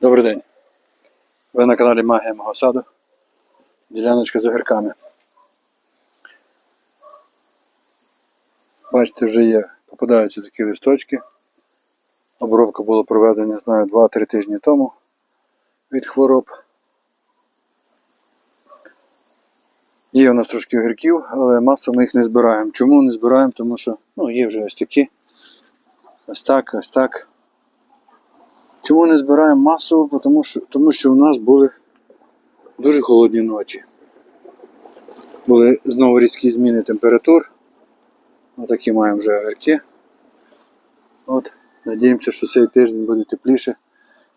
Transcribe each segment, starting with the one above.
Добрий день. Ви на каналі Магія мого саду. Діляночка з огірками. Бачите, вже є, попадаються такі листочки. Обробка була проведена, не знаю, 2-3 тижні тому від хвороб. Є у нас трошки огірків, але масово ми їх не збираємо. Чому не збираємо? Тому що ну, є вже ось такі. Ось так, ось так. Чому не збираємо масово? Тому що, тому що у нас були дуже холодні ночі. Були знову різкі зміни температур. Отакі маємо вже огірки. От, надіємося, що цей тиждень буде тепліше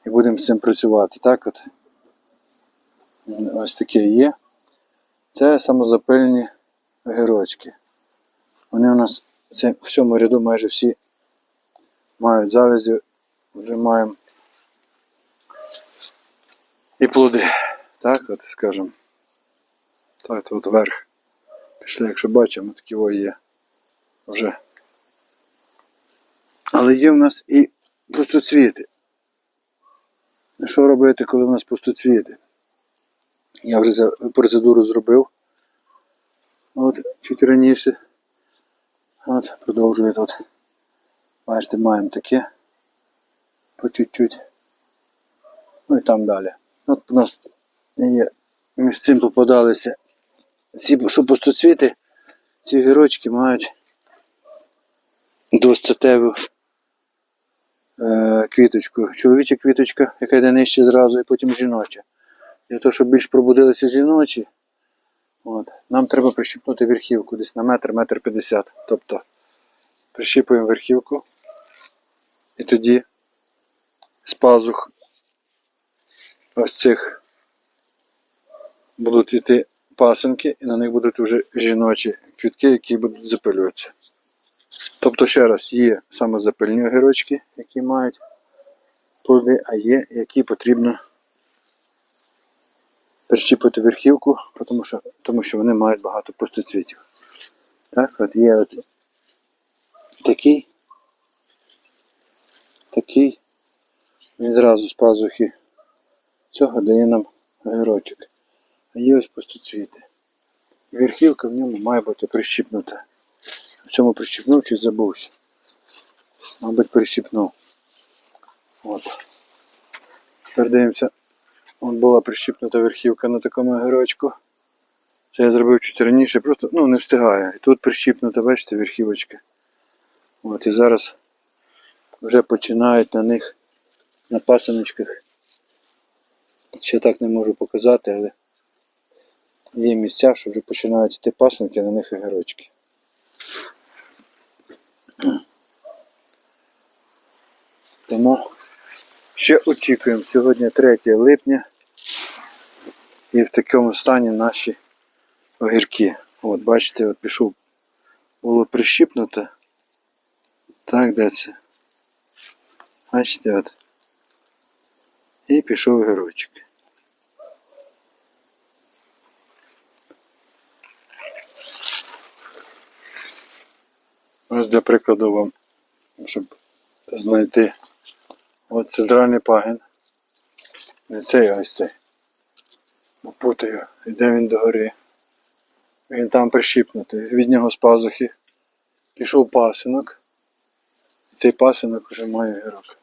і будемо з цим працювати. Так от. Ось таке є. Це самозапильні огірочки. Вони у нас в цьому ряду майже всі мають завязі, вже маємо і плоди. Так, от скажемо. Так, от вверх. Пішли, якщо бачимо, такі о є вже. Але є в нас і пустоцвіти. Що робити, коли в нас пустоцвіти? Я вже процедуру зробив. От, чуть раніше. От, продовжую тут. Бачите, маємо таке. По чуть-чуть. Ну і там далі. От у нас є, між цим попадалися ці, що пустоцвіти, ці гірочки мають двостатеву е, квіточку. Чоловіча квіточка, яка йде нижче зразу, і потім жіноча. Для того, щоб більш пробудилися жіночі, от, нам треба прищіпнути верхівку десь на метр, метр п'ятдесят. Тобто прищіпуємо верхівку і тоді з пазух ось цих будуть йти пасинки, і на них будуть вже жіночі квітки, які будуть запилюватися. Тобто, ще раз, є саме запильні огірочки, які мають плоди, а є, які потрібно прищіпити верхівку, тому що, тому що вони мають багато пустоцвітів. Так, от є от такий, такий, він зразу з пазухи цього дає нам огірочок. А є ось пустоцвіти. Верхівка в ньому має бути прищіпнута. В цьому прищіпнув чи забувся. Мабуть, прищіпнув. От. Тепер дивимося. От була прищіпнута верхівка на такому огірочку. Це я зробив чуть раніше, просто ну, не встигає. І тут прищіпнута, бачите, верхівочка. От, і зараз вже починають на них на пасиночках. Ще так не можу показати, але є місця, що вже починають йти пасинки, на них огірочки. Тому ще очікуємо. Сьогодні 3 липня і в такому стані наші огірки. От, бачите, от пішов, було прищіпнуто. Так, де це? Бачите, от. І пішов огірочок. Ось для прикладу вам, щоб знайти от центральний пагін. Не цей, ось цей. Попутаю. Йде він до гори. Він там прищіпнутий. Від нього з пазухи пішов пасинок. Цей пасинок вже має гірок.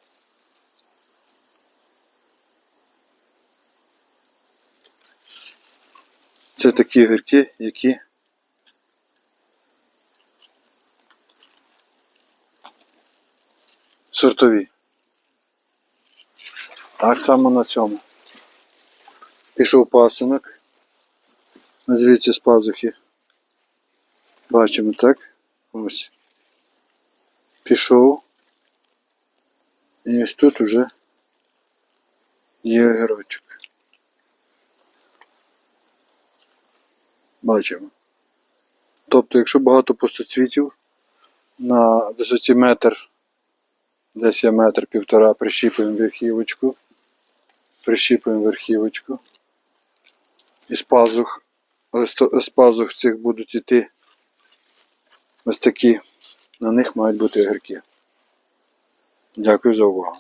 Це такі гірки, які сортові. Так само на цьому. Пішов пасинок. Звідси з пазухи. Бачимо, так? Ось. Пішов. І ось тут уже є огірочок. Бачимо. Тобто, якщо багато пустоцвітів на висоті метр, десь я метр півтора, прищіпуємо верхівочку, прищіпуємо верхівочку. І з пазух, з пазух цих будуть йти ось такі, на них мають бути огірки. Дякую за увагу.